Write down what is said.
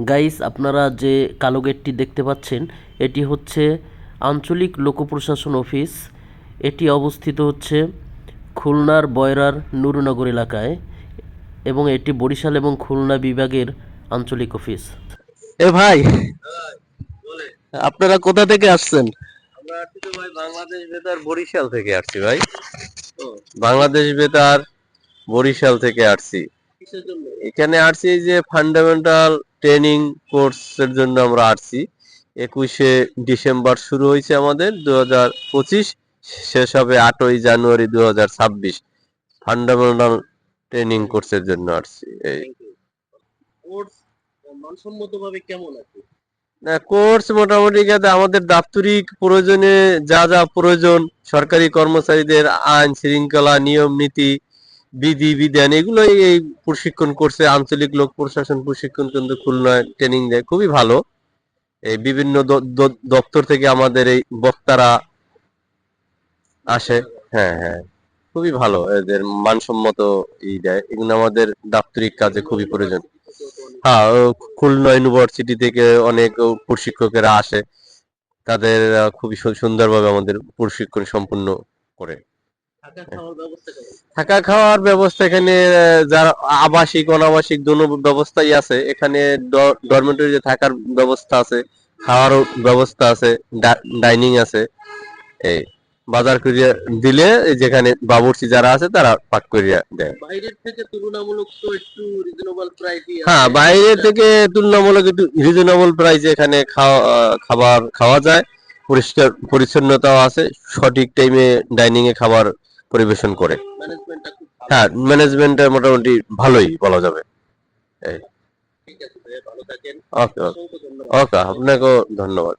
Guys আপনারা যে কালো গেটটি দেখতে পাচ্ছেন এটি হচ্ছে আঞ্চলিক লোক প্রশাসন অফিস। এটি অবস্থিত হচ্ছে খুলনার বয়রার নুরনগর এলাকায় এবং এটি বরিশাল এবং খুলনা বিভাগের আঞ্চলিক অফিস। এ ভাই আপনারা কোথা থেকে আসছেন? আমরা আসছি ভাই বাংলাদেশ বেতার বরিশাল থেকে আসছি ভাই। বাংলাদেশ বেতার বরিশাল থেকে আসছি। এখানে আসছি যে ফান্ডামেন্টাল ট্রেনিং কোর্সের জন্য আমরা আসছি। একুশে ডিসেম্বর শুরু হয়েছে আমাদের দু হাজার পঁচিশ। শেষ হবে আটই জানুয়ারি দু হাজার ছাব্বিশ। ফান্ডামেন্টাল ট্রেনিং কোর্সের জন্য আসছি এই। না কোর্স মোটামুটি আমাদের দাপ্তরিক প্রয়োজনে যা যা প্রয়োজন সরকারি কর্মচারীদের আইন শৃঙ্খলা নিয়ম নীতি বিধি, বিধান, এগুলো এই প্রশিক্ষণ করছে, আঞ্চলিক লোক প্রশাসন প্রশিক্ষণ কেন্দ্র খুলনায় ট্রেনিং দেয়, খুবই ভালো। এই বিভিন্ন দপ্তর থেকে আমাদের এই বক্তারা আসে হ্যাঁ হ্যাঁ খুবই ভালো, এদের মানসম্মত ই দেয়, এগুলো আমাদের দাপ্তরিক কাজে খুবই প্রয়োজন। হ্যাঁ খুলনা ইউনিভার্সিটি থেকে অনেক প্রশিক্ষকেরা আসে, তাদের খুবই সুন্দরভাবে আমাদের প্রশিক্ষণ সম্পূর্ণ করে। থাকা খাওয়ার ব্যবস্থা খাওয়ার এখানে যারা আবাসিক অনাবাসিক দোনো ব্যবস্থাই আছে। এখানে ডরমেটরি থাকার ব্যবস্থা আছে খাওয়ারও ব্যবস্থা আছে ডাইনিং আছে। এই বাজার করিয়া দিলে যেখানে বাবুর্চি যারা আছে তারা পাক করিয়া দেয়। থেকে তুলনামূলক তো একটু রিজনেবল প্রাইসই হ্যাঁ বাইরে থেকে তুলনামূলক একটু রিজনেবল প্রাইসে এখানে খাবার খাওয়া যায়। পরিষ্কার পরিচ্ছন্নতাও আছে। সঠিক টাইমে ডাইনিং এ খাবার পরিবেশন করে। হ্যাঁ ম্যানেজমেন্টটা মোটামুটি ভালোই বলা যাবে। ওকে ওকে আপনাকেও ধন্যবাদ।